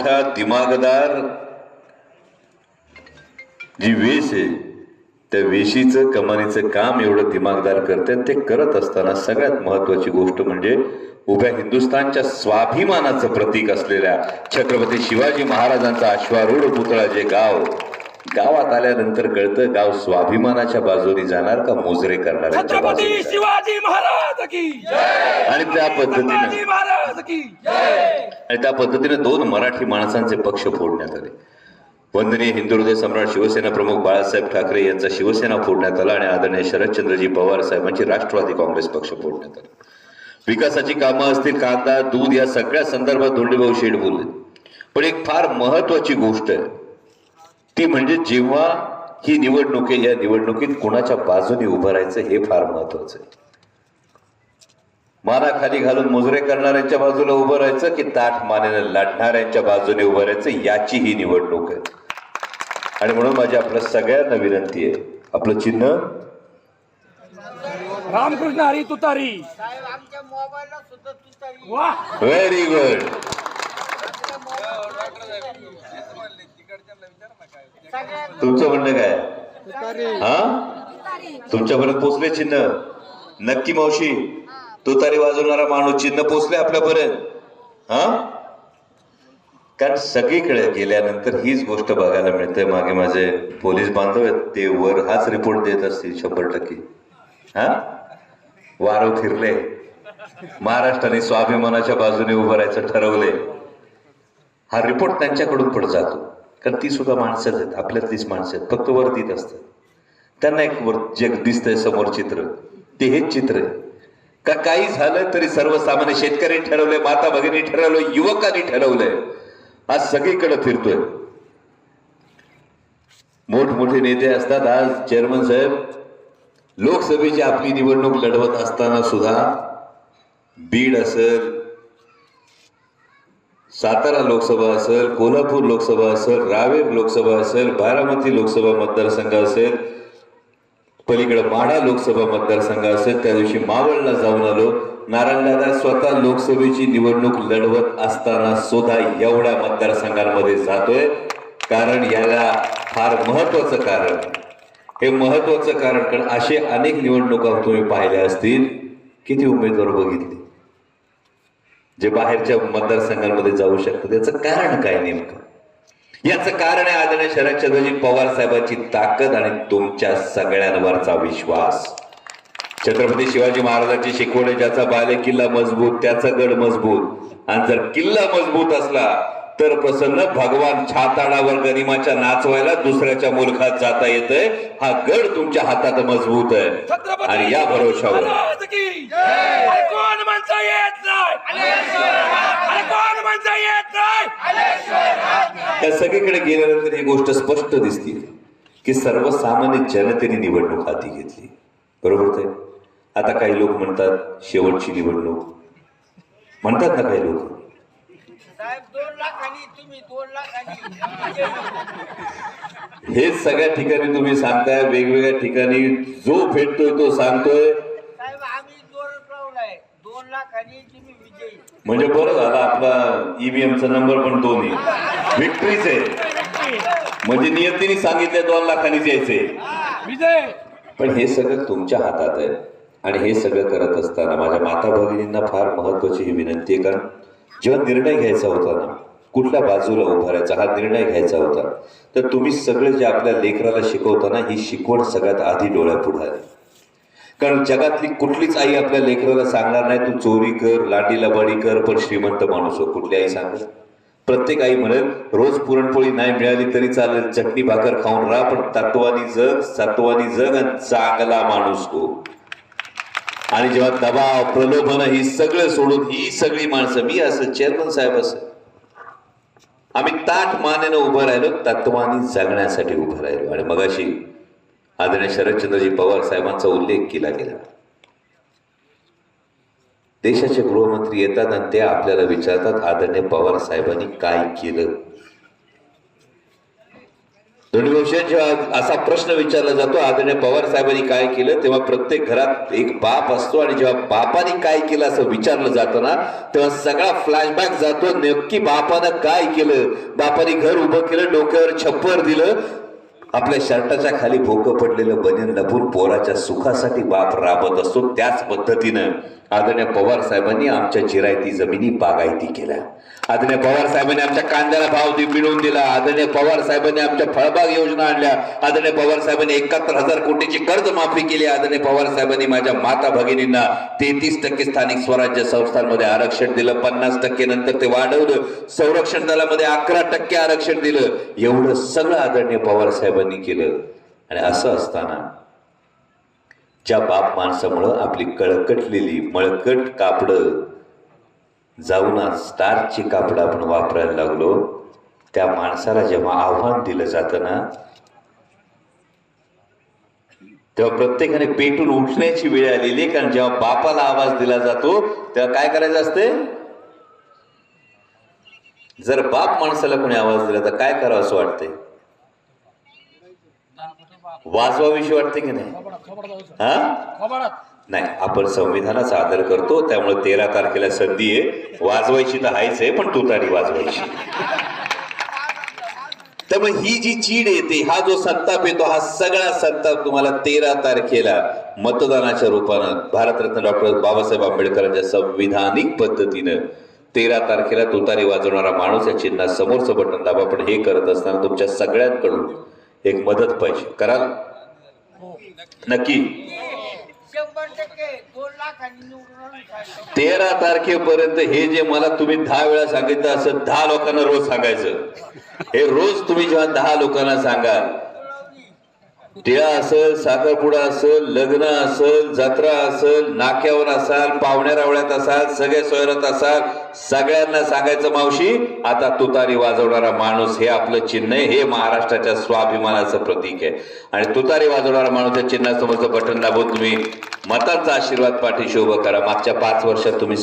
मोठा दिमागदार जी वेश आहे त्या वेशीचं कमानीचं काम एवढं दिमागदार करते ते करत असताना सगळ्यात महत्वाची गोष्ट म्हणजे उभ्या हिंदुस्थानच्या स्वाभिमानाचं प्रतीक असलेल्या छत्रपती शिवाजी महाराजांचा अश्वारूढ पुतळा जे गाव गावात आल्यानंतर कळतं गाव स्वाभिमानाच्या बाजूने जाणार का मोजरे करणार शिवाजी महाराज की आणि त्या पद्धतीनं शिवाजी महाराज की जय! आणि त्या पद्धतीने दोन मराठी माणसांचे पक्ष फोडण्यात आले. वंदनीय हिंदू हृदय सम्राट शिवसेना प्रमुख बाळासाहेब ठाकरे यांचा शिवसेना फोडण्यात आला आणि आदरणीय शरदचंद्रजी पवार साहेबांची राष्ट्रवादी काँग्रेस पक्ष फोडण्यात आला. विकासाची कामं असतील कांदा दूध या सगळ्या संदर्भात धोंडीभाऊ शेठ बोलले. पण एक फार महत्वाची गोष्ट आहे ती म्हणजे जेव्हा ही निवडणूक आहे या निवडणुकीत कोणाच्या बाजूने उभं राहायचं हे फार महत्वाचं आहे. माना खाली घालून मुजरे करणाऱ्यांच्या बाजूला उभं राहायचं की ताठ मानेनं लढणाऱ्यांच्या बाजूने उभं राहायचं याची ही निवडणूक आहे. आणि म्हणून माझी आपल्या सगळ्यांना विनंती आहे आपलं चिन्ह? रामकृष्ण हरी तुतारी. साहेब आमच्या मोबाईलला सुद्धा तुतारी. वा व्हेरी गुड तुमचं म्हणणं काय हा? तुमच्यापर्यंत पोचले चिन्ह. नक्की मावशी तुतारी वाजवणारा माणूस चिन्ह पोचले आपल्यापर्यंत. हा? कारण सगळीकडे गेल्यानंतर हीच गोष्ट बघायला मिळते. मागे माझे पोलीस बांधव आहेत ते वर हाच रिपोर्ट देत असतील शंभर टक्के. हा? वारं फिरले. महाराष्ट्राने स्वाभिमानाच्या बाजूने उभं राहायचं ठरवले हा रिपोर्ट त्यांच्याकडून पण जातो. कारण ती सुद्धा माणसंच आहेत आपल्यातलीच माणसं आहेत फक्त वरतीत असतात. त्यांना एक वर जग दिसतंय समोर चित्र ते हेच चित्र आहे. का काही झालं तरी सर्वसामान्य शेतकरी ठरवलंय माता भगिनी ठरवलंय युवकांनी ठरवलंय. आज सगळीकडे फिरतोय. मोठमोठे नेते असतात आज चेअरमन साहेब. लोकसभेची आपली निवडणूक लढवत असताना सुद्धा बीड असेल सातारा लोकसभा असेल कोल्हापूर लोकसभा असेल रावेर लोकसभा असेल बारामती लोकसभा मतदारसंघ असेल पलीकडे माढा लोकसभा मतदारसंघ असेल त्या दिवशी मावळला जाऊन आलो. नारायणदादा स्वतः लोकसभेची निवडणूक लढवत असताना सुद्धा एवढ्या मतदारसंघांमध्ये जातोय. कारण याला फार महत्वाचं कारण. हे महत्वाचं कारण कारण असे अनेक निवडणुका तुम्ही पाहिल्या असतील. किती उमेदवार बघितले? जे बाहेरच्या मतदारसंघांमध्ये जाऊ शकतात याचं कारण काय नेमकं? याचं कारण आहे आदरणीय शरदचंद्रजी पवार साहेबांची ताकद आणि तुमच्या सगळ्यांवरचा विश्वास. छत्रपती शिवाजी महाराजांची शिकवणे ज्याचा बाले किल्ला मजबूत त्याचा गड मजबूत. आणि जर किल्ला मजबूत असला तर प्रसन्न भगवान छाताडावर गनिमाच्या नाचवायला दुसऱ्याच्या मुलखात जाता येतंय. हा गड तुमच्या हातात मजबूत आहे. आणि या भरोशावर महाराज की जय अरे कोण म्हणता येत नाही अरे कोण म्हणता येत नाही त्या सगळीकडे गेल्यानंतर ही गोष्ट स्पष्ट दिसते की सर्वसामान्य जनतेने निवडणूक हाती घेतली. बरोबर ते? आता काही लोक म्हणतात शेवटची निवडणूक. म्हणतात ना काही लोक. साहेब दोन लाखांनी तुम्ही दोन लाखांनी हेच सगळ्या ठिकाणी तुम्ही सांगताय वेगवेगळ्या ठिकाणी जो भेटतोय तो सांगतोय साहेब आम्ही जोर लावलाय दोन लाखांनी तुम्ही विजयी म्हणजे बरं झालं आपला E ईव्हीएमचा नंबर पण दोन आहे विक्ट्रीच आहे. म्हणजे नियतीने सांगितले दोन लाखांनीच यायचे. विजय! पण हे सगळं तुमच्या हातात आहे आणि हे सगळं करत असताना माझ्या माता भगिनींना फार महत्वाची ही विनंती आहे कारण जेव्हा निर्णय घ्यायचा होता ना कुठल्या बाजूला उभा राहायचा हा निर्णय घ्यायचा होता. तर तुम्ही सगळे जे आपल्या लेकराला शिकवताना ही शिकवण सगळ्यात आधी डोळ्यापुढे आली. कारण जगातली कुठलीच आई आपल्या लेकराला सांगणार नाही तू चोरी कर लाटी लबाडी कर पण श्रीमंत माणूस हो कुठली आई सांगेल प्रत्येक आई म्हणेल रोज पुरणपोळी नाही मिळाली तरी चालेल चटणी भाकर खाऊन राहा पण तत्वानी जग सत्वानी जग आणि चांगला माणूस हो. आणि जेव्हा दबाव प्रलोभन ही सगळं सोडून ही सगळी माणसं मी असं चेअरमन साहेब असं आम्ही ताठ मानेनं उभं राहिलो तत्वानी जगण्यासाठी उभं राहिलो. आणि मगाशी आदरणीय शरदचंद्रजी पवार साहेबांचा उल्लेख केला गेला. देशाचे गृहमंत्री येतात आणि ते आपल्याला विचारतात आदरणीय पवार साहेबांनी काय केलं? धनुभाऊशेठ जेव्हा असा प्रश्न विचारला जातो आदरणीय पवार साहेबांनी काय केलं? तेव्हा प्रत्येक घरात एक बाप असतो आणि जेव्हा बापाने काय केलं असं विचारलं जातं ना तेव्हा सगळा फ्लॅशबॅक जातो नक्की बापानं काय केलं? बापाने घर उभं केलं डोक्यावर छप्पर दिलं आपल्या शर्टाच्या खाली भोकं पडलेलं बनेन लपून पोराच्या सुखासाठी बाप राबत असतो. त्याच पद्धतीनं आदरणीय पवार साहेबांनी आमच्या जिरायती जमिनी बागायती केल्या. आदरणीय पवार साहेबांनी आमच्या कांद्याला भाव मिळवून दिला. आदरणीय पवार साहेबांनी आमच्या फळबाग योजना आणल्या. आदरणीय पवार साहेबांनी एकाहत्तर हजार कोटीची कर्ज माफी केली. आदरणीय पवार साहेबांनी माझ्या माता भगिनींना तेहतीस टक्के स्थानिक स्वराज्य संस्थांमध्ये आरक्षण दिलं. पन्नास टक्के नंतर ते वाढवलं. संरक्षण दलामध्ये अकरा टक्के आरक्षण दिलं. एवढं सगळं आदरणीय पवार साहेबांनी केलं. आणि असं असताना ज्या बाप माणसामुळं आपली कळकटलेली मळकट कापडं जाऊन स्टारची कापडं आपण वापरायला लागलो त्या माणसाला जेव्हा आव्हान दिलं जातं ना तेव्हा प्रत्येकाने पेटून उठण्याची वेळ आलेली आहे कारण जेव्हा बापाला आवाज दिला जातो तेव्हा काय करायचं असते जर बाप माणसाला कोणी आवाज दिला तर काय करावं असं वाटतंय? वाजवाविषयी वाटते की नाही? हा? नाही आपण संविधानाचा आदर करतो त्यामुळे तेरा तारखेला संधी आहे. वाजवायची तर आहेच आहे पण तुतारी वाजवायची. त्यामुळे ही जी चीड येते हा जो संताप येतो हा सगळा संताप तुम्हाला तेरा तारखेला मतदानाच्या रूपानं भारतरत्न डॉक्टर बाबासाहेब आंबेडकरांच्या संविधानिक पद्धतीनं तेरा तारखेला तुतारी वाजवणारा माणूस या चिन्हात समोरचं बटन दाबा. पण हे करत असताना तुमच्या सगळ्यांकडून एक मदत पाहिजे. कराल? नक्की. तेरा तारखेपर्यंत हे जे मला तुम्ही दहा वेळा सांगितलं असं दहा लोकांना रोज सांगायचं. हे रोज तुम्ही जेव्हा दहा लोकांना सांगाल टिळा असेल साखरपुडा असेल लग्न असेल जत्रा असेल नाक्यावर असाल पाहुण्या रावळ्यात असाल सगळे सोयरत असाल सगळ्यांना सांगायचं मावशी आता तुतारी वाजवणारा माणूस हे आपलं चिन्ह आहे हे महाराष्ट्राच्या स्वाभिमानाचं प्रतीक आहे. आणि तुतारी वाजवणारा माणूस या चिन्हासमोरचं बटन दाबून तुम्ही मतांचा आशीर्वाद पाठीशी उभं करा. मागच्या पाच वर्षात तुम्ही